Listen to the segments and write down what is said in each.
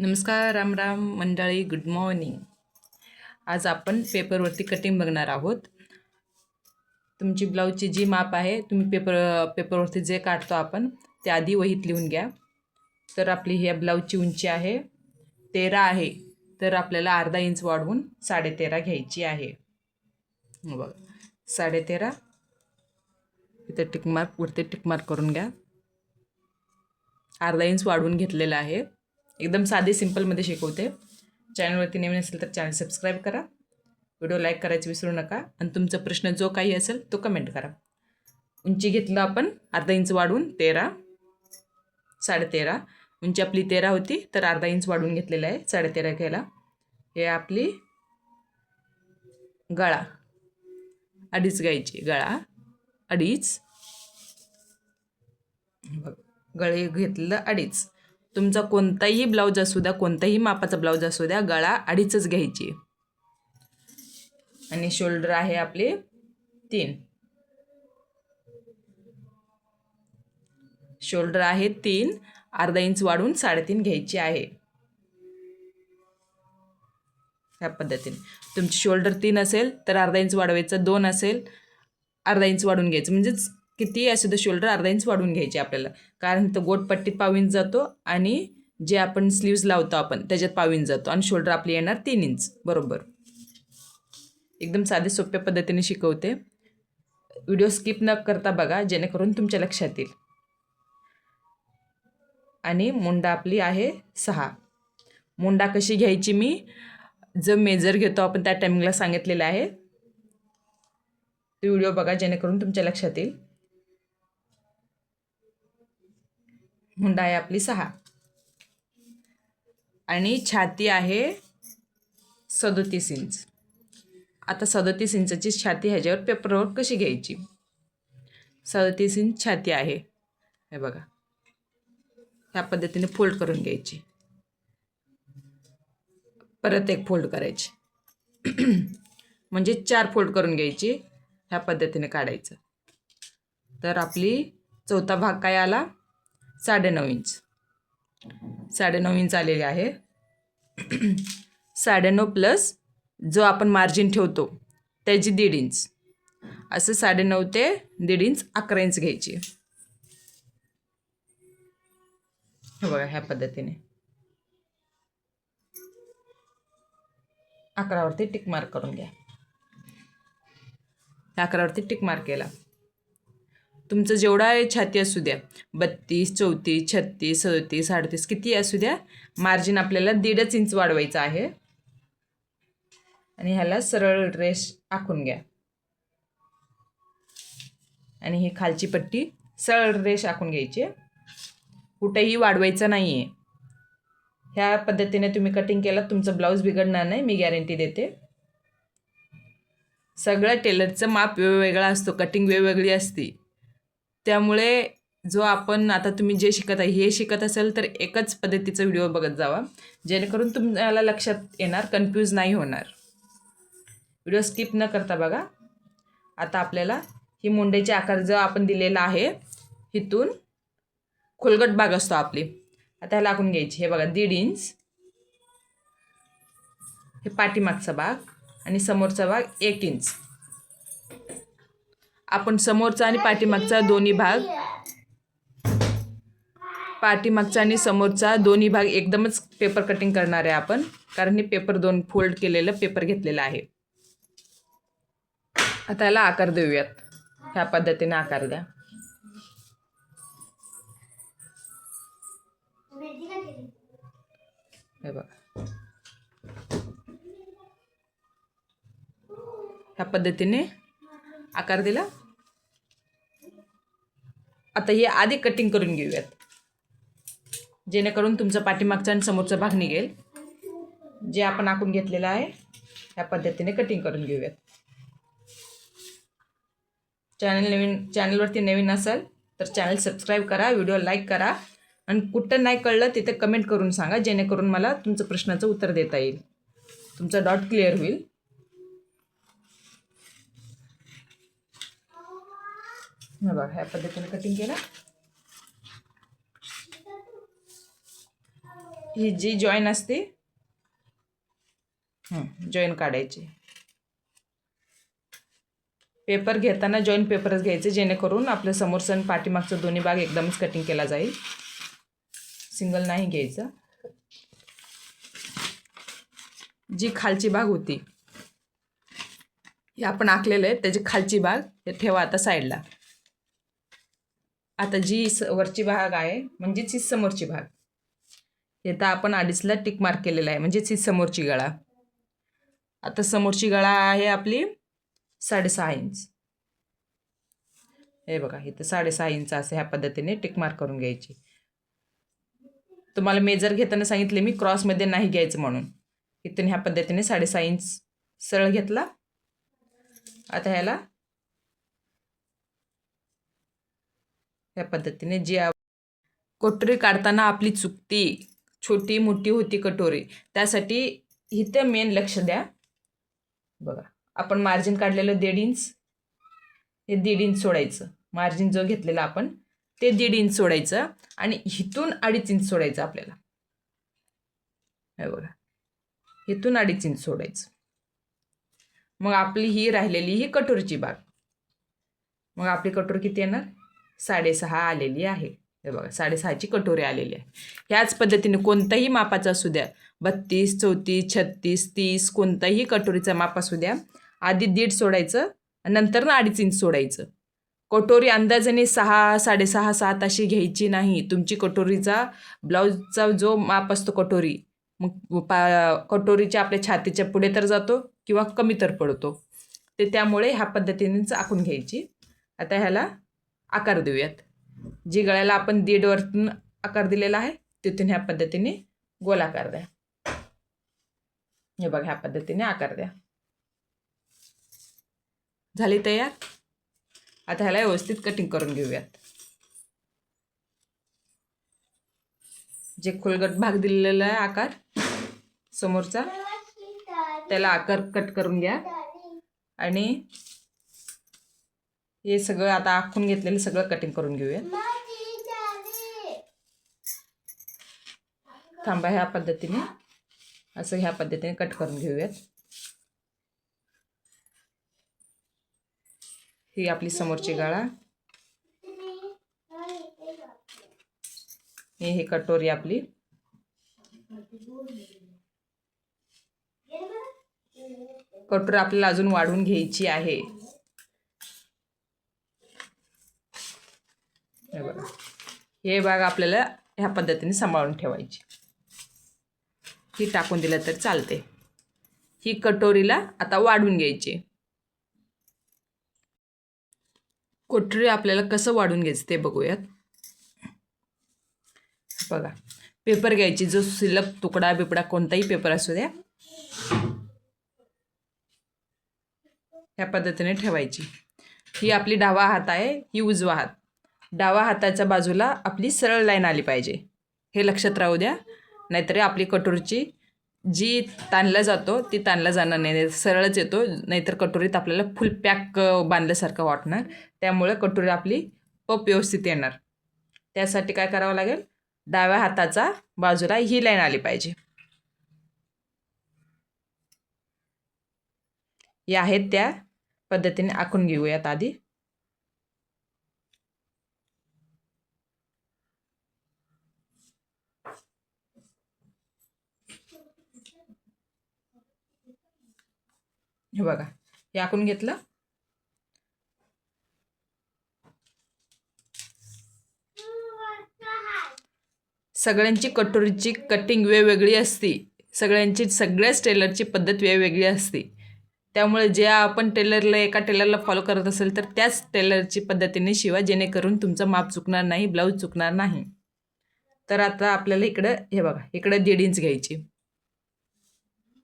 नमस्कार राम राम मंडळी good morning आज आपण पेपरवरती कटिंग बघणार आहोत. तुमची ब्लाऊजची जी माप आहे तुम्ही पेपर पेपरवरती जे काढतो आपण ते आधी वहीत लिहून घ्या. तर आपली ह्या ब्लाऊजची उंची आहे तेरा आहे तर आपल्याला अर्धा इंच वाढवून साडेतेरा घ्यायची आहे. बघ साडेतेरा. इथे टिकमार्क वरती टिकमार्क करून घ्या. अर्धा इंच वाढवून घेतलेला आहे. एकदम साधे सिम्पलमध्ये शिकवते. चॅनलवरती नवीन असेल तर चॅनल सबस्क्राईब करा. व्हिडिओ लाईक करायचं विसरू नका. आणि तुमचा प्रश्न जो काही असेल तो कमेंट करा. उंची घेतलं आपण अर्धा इंच वाढून तेरा साडेतेरा. उंची आपली तेरा होती तर अर्धा इंच वाढवून घेतलेला आहे साडेतेरा घ्यायला. हे आपली गळा. अडीच गायची गळा. अडीच. बघ गळे घेतलं अडीच. तुमचा कोणताही ब्लाऊज असू द्या कोणताही मापाचा ब्लाऊज असू द्या गळा अडीचच घ्यायची. आणि शोल्डर आहे आपले तीन. शोल्डर आहे तीन अर्धा इंच वाढून साडेतीन घ्यायची आहे. ह्या पद्धतीने. तुमची शोल्डर तीन असेल तर अर्धा इंच वाढवायचं दोन असेल अर्धा इंच वाढून घ्यायचं. म्हणजेच किती असू दे शोल्डर अर्धा इंच वाढवून घ्यायचे आपल्याला. कारण तो गोट पट्टीत पाव इंच जातो आणि जे आपण स्लीव्ज लावतो आपण त्याच्यात पाव इंच जातो आणि शोल्डर आपली येणार तीन इंच बरोबर. एकदम साधे सोप्या पद्धतीने शिकवते. व्हिडिओ स्किप न करता बघा जेणेकरून तुमच्या लक्षात येईल. आणि मुंडा आपली आहे सहा. मुंडा कशी घ्यायची मी? जो मेजर घेतो आपण त्या टायमिंगला सांगितलेलं आहे. तो व्हिडिओ बघा जेणेकरून तुमच्या लक्षात येईल. मुंडा आहे आपली सहा. आणि छाती आहे सदोतीस इंच. आता सदोतीस इंचाची छाती ह्याच्यावर पेपरवर कशी घ्यायची? सदोतीस इंच छाती आहे. हे बघा. ह्या पद्धतीने फोल्ड करून घ्यायची. परत एक फोल्ड करायची. म्हणजे चार फोल्ड करून घ्यायची. ह्या पद्धतीने काढायचं. तर आपली चौथा भाग काय आला? साडेनऊ इंच. साडेनऊ इंच आलेले आहे. साडेनऊ प्लस जो आपण मार्जिन ठेवतो त्याची दीड इंच. असं साडेनऊ ते दीड इंच अकरा इंच घ्यायची. हे बघा ह्या पद्धतीने. अकरावरती टिक मार्क करून घ्या. अकरावरती टिक मार्क केला. तुमचं जेवढा आहे छाती असू द्या बत्तीस चौतीस छत्तीस सदतीस अडतीस किती असू द्या मार्जिन आपल्याला दीडच इंच वाढवायचं आहे. आणि ह्याला सरळ रेश आखून घ्या. आणि ही खालची पट्टी सरळ रेश आखून घ्यायची. कुठेही वाढवायचं नाही आहे ह्या पद्धतीने तुम्ही कटिंग केलं तुमचं ब्लाऊज बिघडणार नाही मी गॅरंटी देते. सगळ्या टेलरचं माप वेगवेगळा असतो कटिंग वेगवेगळी असते. त्यामुळे जो आपण आता तुम्ही जे शिकत आहे हे शिकत असेल तर एकच पद्धतीचा व्हिडिओ बघत जावा. जेणेकरून तुम्हाला लक्षात येणार कन्फ्यूज नाही होणार. व्हिडिओ स्किप न करता बघा. आता आपल्याला ही मुंडेचे आकार जो आपण दिलेला आहे इथून खोलगट भाग असतो आपली. आता ह्याला आखून घ्यायची. हे बघा दीड इंच. हे पाठीमागचा भाग आणि समोरचा भाग एक इंच. आपण समोरचा आणि पाठीमागचा दोन्ही भाग. पाठीमागचा आणि समोरचा दोन्ही भाग एकदमच पेपर कटिंग करणार आहे आपण. कारण हे पेपर दोन फोल्ड केलेलं पेपर घेतलेलं आहे. आता याला आकार देऊयात. ह्या पद्धतीने आकार द्या. हे बघा. ह्या पद्धतीने आकार दिला. आता हे आधी कटिंग करून घेऊयात. जेणेकरून तुमचं पाठीमागचा आणि समोरचा भाग निघेल. जे आपण आखून घेतलेलं आहे ह्या पद्धतीने कटिंग करून घेऊयात. चॅनल नवीन चॅनलवरती नवीन असाल तर चॅनल सबस्क्राईब करा व्हिडिओ लाईक करा. आणि कुठं नाही कळलं तिथे कमेंट करून सांगा जेणेकरून मला तुमचं प्रश्नाचं उत्तर देता येईल. तुमचा डॉट क्लिअर होईल. हे बघा ह्या पद्धतीने कटिंग केलं. ही जी जॉईन असते जॉईन काढायची. पेपर घेताना जॉईन पेपरच घ्यायचे जेणेकरून आपलं समोरचं पाठीमागचं दोन्ही भाग एकदमच कटिंग केला जाईल. सिंगल नाही घ्यायचं. जी खालची भाग होती हे आपण आखलेलं आहे त्याची खालची भाग हे ठेवा आता साईडला आता जी स वरची भाग आहे म्हणजेच ही समोरची भाग. येता आपण अडीचला टिक मार्क केलेला आहे म्हणजेच ही समोरची गळा. आता समोरची गळा आहे आपली साडेसहा इंच. हे बघा इथं साडेसहा इंच असं ह्या पद्धतीने टिक मार्क करून घ्यायची. तुम्हाला मेजर घेताना सांगितले मी क्रॉसमध्ये नाही घ्यायचं म्हणून. इथून ह्या पद्धतीने साडेसहा इंच सरळ घेतला. आता ह्याला त्या पद्धतीने जी कटोरी काढताना आपली चुकती छोटी मोठी होती कटोरी त्यासाठी इथं मेन लक्ष द्या. बघा आपण मार्जिन काढलेलं दीड इंच हे दीड इंच सोडायचं. मार्जिन जो घेतलेला आपण ते दीड इंच सोडायचं आणि इथून अडीच इंच सोडायचं आपल्याला. हे बघा इथून अडीच इंच सोडायचं. मग आपली ही राहिलेली ही कटोरीची बाग. मग आपली कटोरी किती येणार? साडेसहा आलेली आहे. हे बघा साडेसहाची कटोरी आलेली आहे. ह्याच पद्धतीने कोणताही मापाचा असू द्या बत्तीस चौतीस छत्तीस तीस कोणताही कटोरीचा माप असू द्या आधी दीड सोडायचं नंतर ना अडीच इंच सोडायचं. कटोरी अंदाजाने सहा साडेसहा सात अशी घ्यायची नाही. तुमची कटोरीचा ब्लाऊजचा जो माप असतो कटोरी मग पा कटोरीच्या आपल्या छातीच्या पुढे तर जातो किंवा कमी तर पडतो. ते त्यामुळे ह्या पद्धतीनेच आखून घ्यायची. आता ह्याला आकार देऊयात. जी गळ्याला आपण दीड वरतून आकार दिलेला आहे तिथून ह्या पद्धतीने गोल आकार द्या. हे बघा ह्या पद्धतीने आकार द्या. झाली तयार? आता ह्याला व्यवस्थित कटिंग करून घेऊयात. जे खोलगट भाग दिलेला आहे आकार समोरचा त्याला आकार कट करून घ्या. आणि हे सगळं आता आखून घेतलेलं सगळं कटिंग करून घेऊया थांबा ह्या पद्धतीने. असं ह्या पद्धतीने कट करून घेऊयात. ही आपली समोरची गाळा. हे हे कटोरी आपली. कटोरी आपल्याला अजून वाढवून घ्यायची आहे हे बघा हे भाग आपल्याला ह्या पद्धतीने सांभाळून ठेवायची. ही टाकून दिलं तर चालते. ही कटोरीला आता वाढून घ्यायची. कटोरी आपल्याला कसं वाढून घ्यायचं ते बघूयात. बघा पेपर घ्यायची जो सिलप तुकडा बिपडा कोणताही पेपर असू द्या. ह्या पद्धतीने ठेवायची. ही आपली डावा हात आहे ही उजवा हात. डावा हाताच्या बाजूला आपली सरळ लाईन आली पाहिजे. हे लक्षात राहू द्या. नाहीतर आपली कटोरीची जी ताणला जातो ती ताणला जाणार नाही. सरळच येतो. नाहीतर कटोरीत आपल्याला फुल पॅक बांधल्यासारखं वाटणार. त्यामुळे कटोरी आपली पप व्यवस्थित येणार. त्यासाठी काय करावं लागेल? डाव्या हाताचा बाजूला ही लाईन आली पाहिजे. या आहेत त्या पद्धतीने आखून घेऊयात आधी. हे बघा हे आखून घेतलं. सगळ्यांची कटोरीची कटिंग वेगवेगळी असते. सगळ्यांची सगळ्याच टेलरची पद्धत वेगवेगळी असते. त्यामुळे जे आपण टेलरला एका टेलरला फॉलो करत असेल तर त्याच टेलरची पद्धतीने शिवा जेणेकरून तुमचं माप चुकणार नाही ब्लाऊज चुकणार नाही. तर आता आपल्याला इकडं हे बघा इकडं दीड इंच घ्यायची.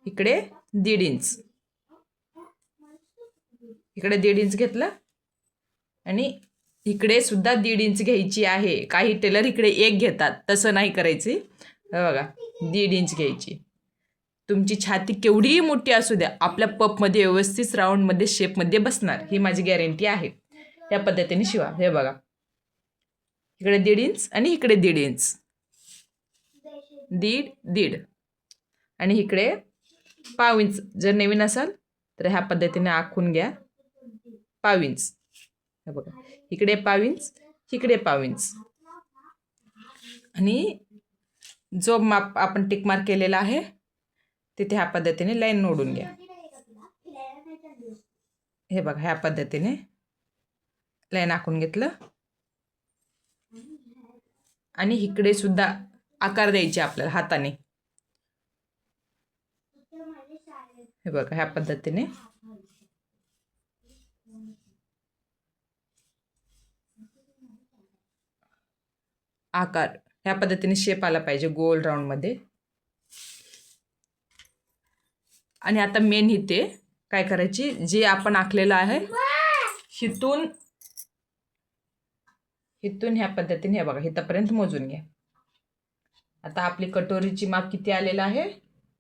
इकडे दीड इंच इकडे दीड इंच घेतलं. आणि इकडे सुद्धा दीड इंच घ्यायची आहे. काही टेलर इकडे एक घेतात. तसं नाही करायची. हे बघा दीड इंच घ्यायची. तुमची छाती केवढीही मोठी असू द्या आपल्या पपमध्ये व्यवस्थित राऊंडमध्ये शेपमध्ये बसणार. ही माझी गॅरंटी आहे. या पद्धतीने शिवा. हे बघा. इकडे दीड इंच आणि इकडे दीड इंच. दीड दीड. आणि इकडे पाव इंच. जर नवीन असाल तर ह्या पद्धतीने आखून घ्या. पाव इंच हे बघा. इकडे पाव इंच इकडे पाव इंच आणि जो माप आपण टिकमार केलेला आहे तिथे ह्या पद्धतीने लाईन ओढून घ्या. हे बघा ह्या पद्धतीने लाईन आखून घेतलं. आणि इकडे सुद्धा आकार द्यायचे आपल्याला हाताने. हे बघा ह्या पद्धतीने आकार. ह्या पद्धतीने शेप आला पाहिजे गोल राऊंडमध्ये आणि आता मेन इथे काय करायची? जे आपण आखलेलं आहे हिथून हिथून ह्या पद्धतीने हे बघा इथंपर्यंत मोजून घ्या. आता आपली कटोरीची माप किती आलेलं आहे?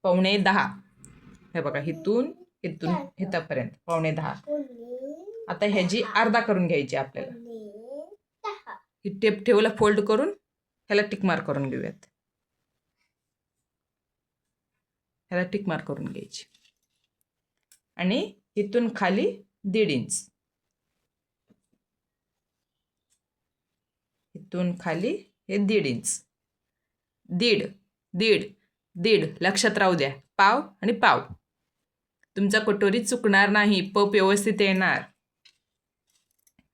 पावणे दहा. हे बघा हिथून इथून इथंपर्यंत पावणे दहा. आता ह्याची अर्धा करून घ्यायची आपल्याला. ही टेप ठेवला फोल्ड करून ह्याला टिक मार्क करून घेऊयात. ह्याला टिक मार्क करून घ्यायची. आणि इथून खाली दीड इंच. इथून खाली हे दीड इंच. दीड दीड दीड. लक्षात राहू द्या. पाव आणि पाव. तुमचा कटोरी चुकणार नाही. पप व्यवस्थित येणार.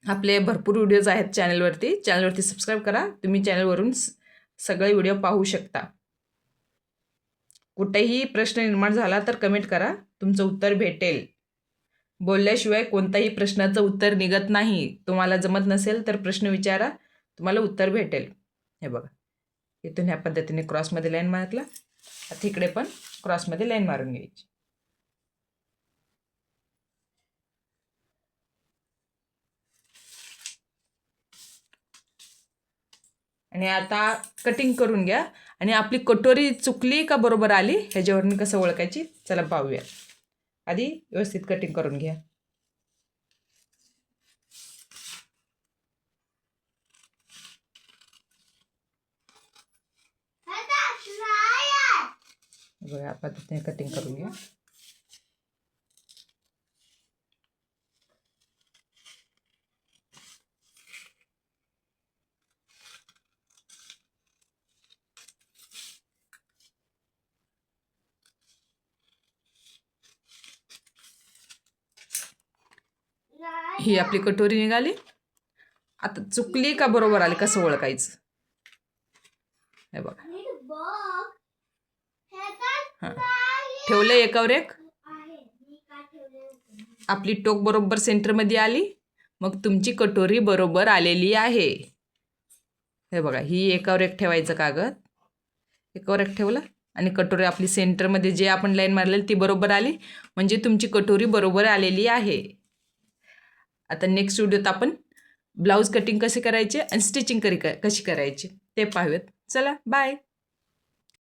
आपले भरपूर व्हिडिओज आहेत चॅनलवरती चॅनलवरती सबस्क्राईब करा. तुम्ही चॅनलवरून सगळे व्हिडिओ पाहू शकता. कुठेही प्रश्न निर्माण झाला तर कमेंट करा. तुमचं उत्तर भेटेल. बोलल्याशिवाय कोणताही प्रश्नाचं उत्तर निघत नाही. तुम्हाला जमत नसेल तर प्रश्न विचारा. तुम्हाला उत्तर भेटेल. हे बघा. इथून ह्या पद्धतीने क्रॉसमध्ये लाईन मारला. आता इकडे पण क्रॉसमध्ये लाईन मारून घ्यायची. आणि आता कटिंग करून घ्या. आणि आपली कटोरी चुकली का बरोबर आली ह्याच्यावरून कसं ओळखायची? चला पाहूया. आधी व्यवस्थित कटिंग करून घ्या. बघा आपण पद्धतीने कटिंग करून घ्या. ही आपली कटोरी निघाली. आता चुकली का बरोबर आली? कसं ओळखायचं? हे बघा. हां. ठेवलं एकावर एक? आपली टोक बरोबर सेंटरमध्ये आली. मग तुमची कटोरी बरोबर आलेली आहे. हे बघा ही एकावर एक ठेवायचं कागद. एकावर एक ठेवलं आणि कटोरी आपली सेंटरमध्ये जे आपण लाईन मारलेली ती बरोबर आली. म्हणजे तुमची कटोरी बरोबर आलेली आहे. आता नेक्स्ट व्हिडिओत आपण ब्लाऊज कटिंग कसे करायचे आणि स्टिचिंग करी कशी करायची ते पाहूयात. चला बाय